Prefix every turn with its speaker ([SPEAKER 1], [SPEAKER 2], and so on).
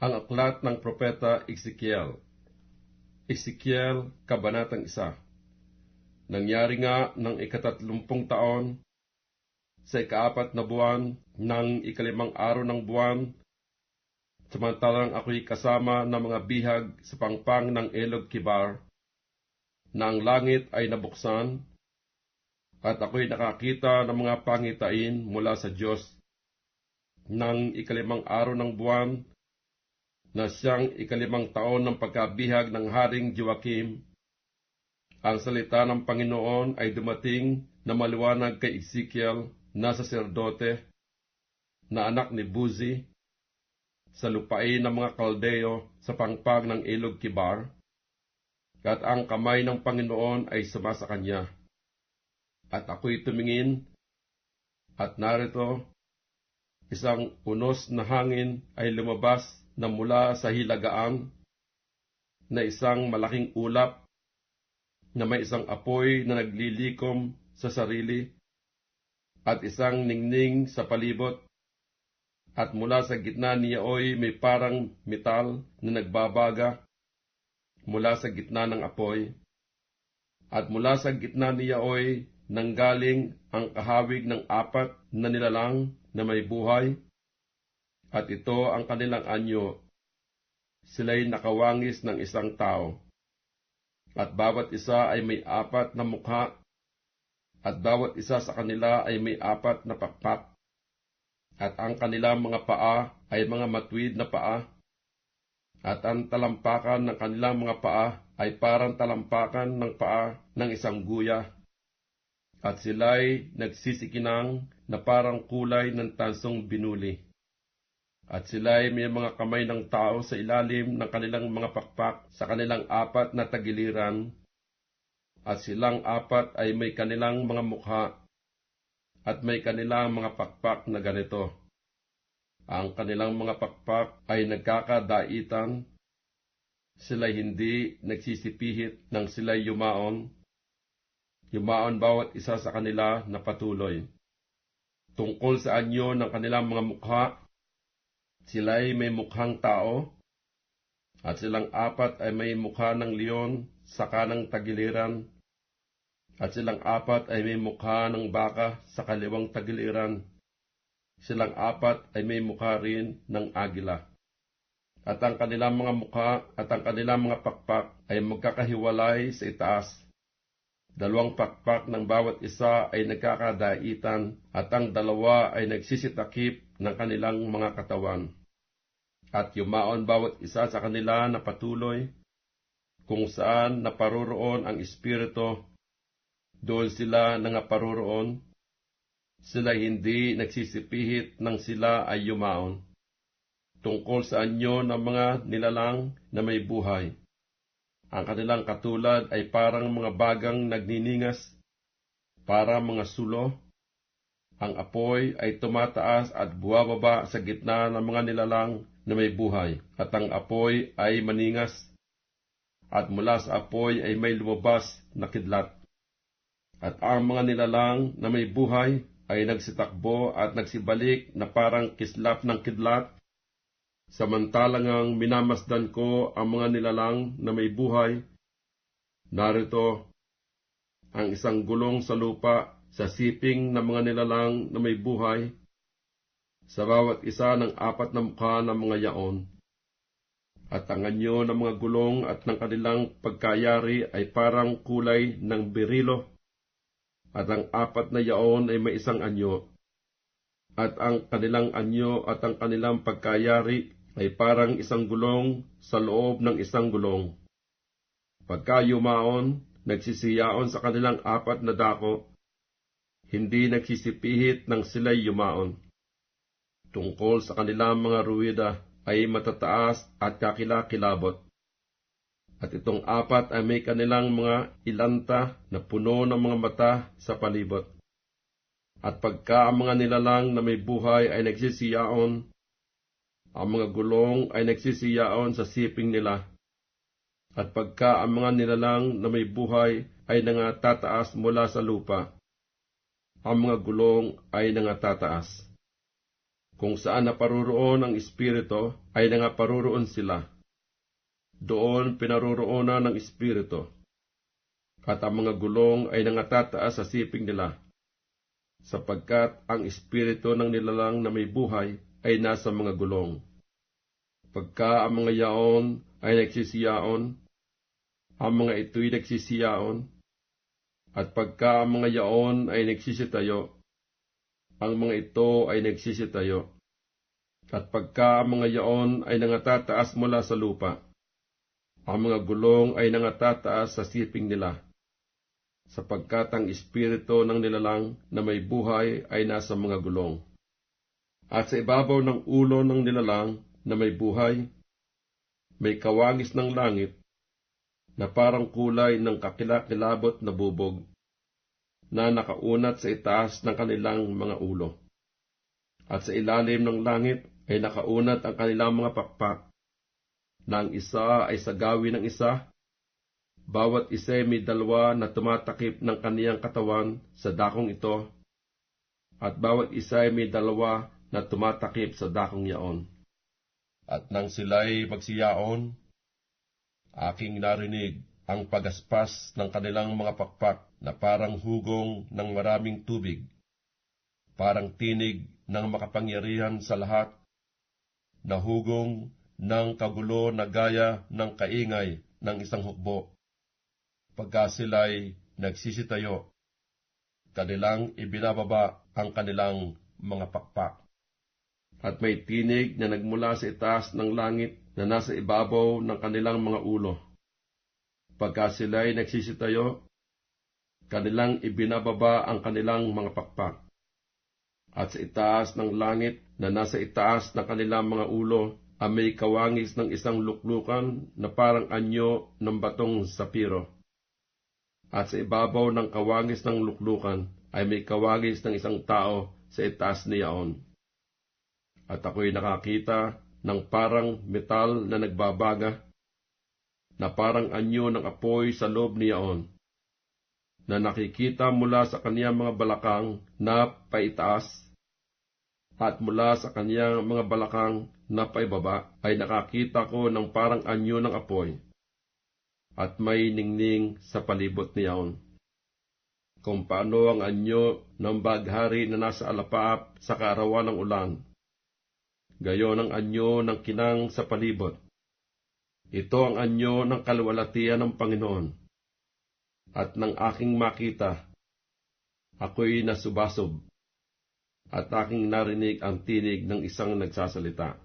[SPEAKER 1] Ang aklat ng propeta Ezekiel. Ezekiel, Kabanatang Isa. Nangyari nga ng ikatatlumpong taon, sa ikaapat na buwan ng ikalimang araw ng buwan, samantalang ako'y kasama ng mga bihag sa pangpang ng Elog Kibar, na ang langit ay nabuksan, at ako'y nakakita ng mga pangitain mula sa Diyos ng ikalimang araw ng buwan na siyang ikalimang taon ng pagkabihag ng Haring Joachim. Ang salita ng Panginoon ay dumating na maliwanag kay Ezekiel na saserdote na anak ni Buzi sa lupain ng mga kaldeo sa pangpag ng ilog Kibar, at ang kamay ng Panginoon ay suma sa kanya. At ako'y tumingin, at narito, isang unos na hangin ay lumabas na mula sa hilagaan, na isang malaking ulap, na may isang apoy na naglilikom sa sarili, at isang ningning sa palibot, at mula sa gitna niyaoy may parang metal na nagbabaga mula sa gitna ng apoy, at mula sa gitna niyaoy nanggaling ang kahawig ng apat na nilalang na may buhay, at ito ang kanilang anyo. Sila'y nakawangis ng isang tao, at bawat isa ay may apat na mukha, at bawat isa sa kanila ay may apat na pakpak, at ang kanilang mga paa ay mga matuwid na paa, at ang talampakan ng kanilang mga paa ay parang talampakan ng paa ng isang guya. At sila'y nagsisikinang na parang kulay ng tansong binuli. At sila'y may mga kamay ng tao sa ilalim ng kanilang mga pakpak sa kanilang apat na tagiliran, at silang apat ay may kanilang mga mukha, at may kanilang mga pakpak na ganito. Ang kanilang mga pakpak ay nagkakadaitan, sila'y hindi nagsisipihit ng sila'y yumaon, yumaon bawat isa sa kanila na patuloy. Tungkol sa anyo ng kanilang mga mukha, sila'y may mukhang tao, at silang apat ay may mukha ng leon sa kanang tagiliran, at silang apat ay may mukha ng baka sa kaliwang tagiliran. Silang apat ay may mukha rin ng agila. At ang kanilang mga mukha at ang kanilang mga pakpak ay magkakahiwalay sa itaas Dalawang pakpak ng bawat isa ay nagkakadaitan at ang dalawa ay nagsisitakip ng kanilang mga katawan. At yumaon bawat isa sa kanila na patuloy, kung saan naparoroon ang Espiritu, doon sila nangaparoroon. Sila hindi nagsisipihit ng sila ay yumaon. Tungkol sa anyo ng mga nilalang na may buhay ang kanilang katulad ay parang mga bagang nagniningas, para mga sulo. Ang apoy ay tumataas at buwababa sa gitna ng mga nilalang na may buhay, at ang apoy ay maningas, at mula sa apoy ay may lumabas na kidlat. At ang mga nilalang na may buhay ay nagsitakbo at nagsibalik na parang kislap ng kidlat Samantalang ang minamasdan ko ang mga nilalang na may buhay, narito ang isang gulong sa lupa sa siping ng mga nilalang na may buhay, sa bawat isa ng apat na mukha ng mga yaon. At ang anyo ng mga gulong at ng kanilang pagkayari ay parang kulay ng berilo, at ang apat na yaon ay may isang anyo. At ang kanilang anyo at ang kanilang pagkayari ay parang isang gulong sa loob ng isang gulong. Pagka yumaon, nagsisiyaon sa kanilang apat na dako, hindi nagsisipihit ng sila'y yumaon. Tungkol sa kanilang mga ruwida ay matataas at kakilakilabot. At itong apat ay may kanilang mga ilanta na puno ng mga mata sa palibot. At pagka ang mga nilalang na may buhay ay nagsisiyaon, ang mga gulong ay nagsisiyaon sa siping nila. At pagka ang mga nilalang na may buhay ay nangatataas mula sa lupa, ang mga gulong ay nangatataas. Kung saan naparoroon ang Espiritu, ay nangaparoroon sila. Doon pinaroroonan ng Espiritu. At ang mga gulong ay nangatataas sa siping nila. Sapagkat ang Espiritu ng nilalang na may buhay ay nasa mga gulong. Pagka ang mga yaon ay nagsisiyaon, ang mga ito'y nagsisiyaon, at pagka ang mga yaon ay nagsisitayo, ang mga ito ay nagsisitayo. At pagka ang mga yaon ay nangatataas mula sa lupa, ang mga gulong ay nangatataas sa siping nila, sapagkat ang espiritu ng nilalang na may buhay ay nasa mga gulong. At sa ibabaw ng ulo ng nilalang na may buhay, may kawangis ng langit na parang kulay ng kakilakilabot na bubog na nakaunat sa itaas ng kanilang mga ulo. At sa ilalim ng langit ay nakaunat ang kanilang mga pakpak, na ang isa ay sa gawi ng isa, bawat isa ay may dalawa na tumatakip ng kaniyang katawan sa dakong ito, at bawat isa ay may dalawa na tumatakip sa dakong yaon. At nang sila'y magsiyaon, aking narinig ang pagaspas ng kanilang mga pakpak na parang hugong ng maraming tubig, parang tinig ng makapangyarihan sa lahat, na hugong ng kagulo na gaya ng kaingay ng isang hukbo. Pagka sila'y nagsisitayo, kanilang ibinababa ang kanilang mga pakpak. At may tinig na nagmula sa itaas ng langit na nasa ibabaw ng kanilang mga ulo. Pagka sila'y nagsisitayo, kanilang ibinababa ang kanilang mga pakpak. At sa itaas ng langit na nasa itaas ng kanilang mga ulo, ang may kawangis ng isang luklukan na parang anyo ng batong sapiro. At sa ibabaw ng kawangis ng luklukan ay may kawangis ng isang tao sa itaas niyaon. At ako'y nakakita ng parang metal na nagbabaga, na parang anyo ng apoy sa loob niyaon, na nakikita mula sa kaniyang mga balakang na paitaas, at mula sa kaniyang mga balakang na paibaba ay nakakita ko ng parang anyo ng apoy, at may ningning sa palibot niyaon. Kung paano ang anyo ng baghari na nasa alapaap sa kaarawan ng ulan, gayon ang anyo ng kinang sa palibot. Ito ang anyo ng kalwalatian ng Panginoon. At nang aking makita, ako'y nasubasob, at aking narinig ang tinig ng isang nagsasalita.